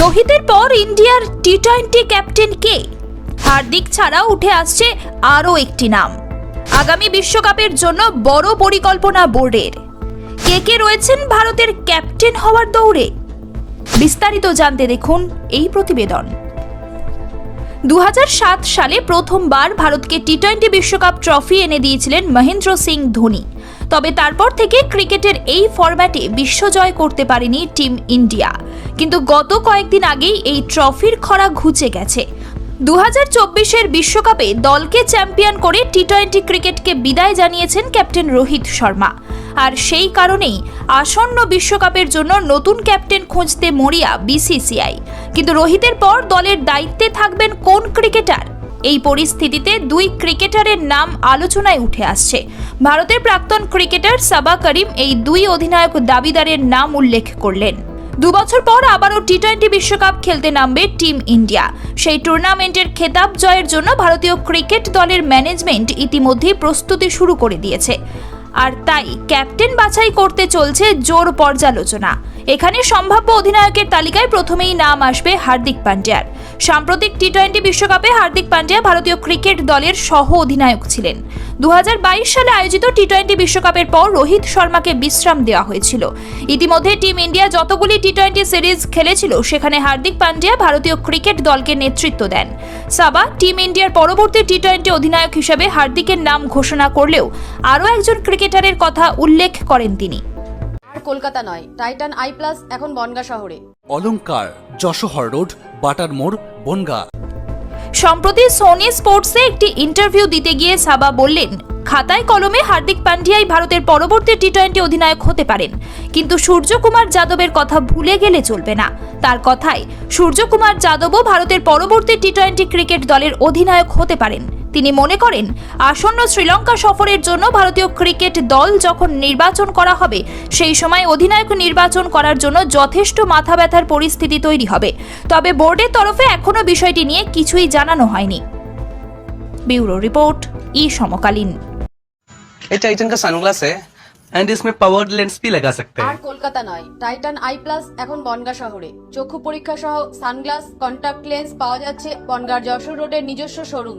রোহিতের পর ইন্ডিয়ার T twenty captain কে? হার্দিক ছাড়াও উঠে আসছে আরও একটি নাম। আগামী বিশ্বকাপের জন্য বড় পরিকল্পনা বোর্ডের। কে কে রয়েছেন ভারতের ক্যাপ্টেন হওয়ার দৌড়ে? বিস্তারিত জানতে দেখুন এই প্রতিবেদন। দু হাজার সাত সালে প্রথমবার ভারতকে টি টোয়েন্টি বিশ্বকাপ ট্রফি এনে দিয়েছিলেন মহেন্দ্র সিং ধোনি। তবে তারপর থেকে ক্রিকেটের এই ফরম্যাটে বিশ্বজয় করতে পারেনি টিম ইন্ডিয়া। কিন্তু গত কয়েকদিন আগেই এই ট্রফির খরা ঘুচে গেছে। দু হাজার চব্বিশের বিশ্বকাপে দলকে চ্যাম্পিয়ন করে টি টোয়েন্টি ক্রিকেটকে বিদায় জানিয়েছেন ক্যাপ্টেন রোহিত শর্মা। আর সেই কারণেই আসন্ন বিশ্বকাপের জন্য নতুন ক্যাপ্টেন খুঁজতে মরিয়া বিসিসিআই কিন্তু রোহিতের পর দলের দায়িত্বে থাকবেন কোন ক্রিকেটার? এই পরিস্থিতিতে দুই ক্রিকেটারের নাম আলোচনায় উঠে আসছে। ভারতের প্রাক্তন ক্রিকেটার সাবা করিম এই দুই অধিনায়ক দাবিদারের নাম উল্লেখ করলেন। দু বছর পর আবারও টি টোয়েন্টি বিশ্বকাপ খেলতে নামবে টিম ইন্ডিয়া। সেই টুর্নামেন্টের খেতাব জয়ের জন্য ভারতীয় ক্রিকেট দলের ম্যানেজমেন্ট ইতিমধ্যেই প্রস্তুতি শুরু করে দিয়েছে। আর তাই ক্যাপ্টেন বাছাই করতে চলছে জোর পর্যালোচনা। এখানে সম্ভাব্য অধিনায়কের তালিকায় প্রথমেই নাম আসবে হার্দিক পান্ডিয়ার। সাম্প্রতিক টি টোয়েন্টি বিশ্বকাপে হার্দিক পান্ডিয়া ভারতীয় ক্রিকেট দলের সহ অধিনায়ক ছিলেন। দু হাজার বাইশ সালে আয়োজিত টি টোয়েন্টি বিশ্বকাপের পর রোহিত শর্মাকে বিশ্রাম দেওয়া হয়েছিল। ইতিমধ্যে টিম ইন্ডিয়া যতগুলি টি টোয়েন্টি সিরিজ খেলেছিল, সেখানে হার্দিক পান্ডিয়া ভারতীয় ক্রিকেট দলকে নেতৃত্ব দেন। সাবা টিম ইন্ডিয়ার পরবর্তী টি টোয়েন্টি অধিনায়ক হিসেবে হার্দিকের নাম ঘোষণা করলেও আরও একজন ক্রিকেটারের কথা উল্লেখ করেন তিনি। আর কলকাতা নয়, টাইটান আই প্লাস এখন বনগা শহরে। অলংকার, যশোহর রোড, বাটার মোড়, বনগা। সম্প্রতি সোনি স্পোর্টসে একটি ইন্টারভিউ দিতে গিয়ে সাবা বললেন, খাতায় কলমে হার্দিক পান্ডিয়াই ভারতের পরবর্তী টি টোয়েন্টি অধিনায়ক হতে পারেন। কিন্তু সূর্যকুমার যাদবের কথা ভুলে গেলে চলবে না। তার কথায়, সূর্যকুমার যাদবও ভারতের পরবর্তী টি টোয়েন্টি ক্রিকেট দলের অধিনায়ক হতে পারেন। তিনি মনে করেন আসন্ন শ্রীলঙ্কা সফরের জন্য ভারতীয় ক্রিকেট দল যখন নির্বাচন করা হবে সেই সময় অধিনায়ক নির্বাচন করার জন্য যথেষ্ট মাথা ব্যথার পরিস্থিতি তৈরি হবে তবে বোর্ডের তরফে এখনও বিষয়টি নিয়ে কিছুই জানানো হয়নি ব্যুরো রিপোর্ট ই সমকালীন ये टाइटन का सनग्लास है एंड इसमें पावर लेंस भी लगा सकते আর हैं কলকাতা নয় টাইটান আই প্লাস এখন বনগা শহরে চক্ষু পরীক্ষা সহ সানগ্লাস কন্টাক্ট লেন্স পাওয়া যাচ্ছে বনগার যশোর রোডের নিজস্ব শোরুম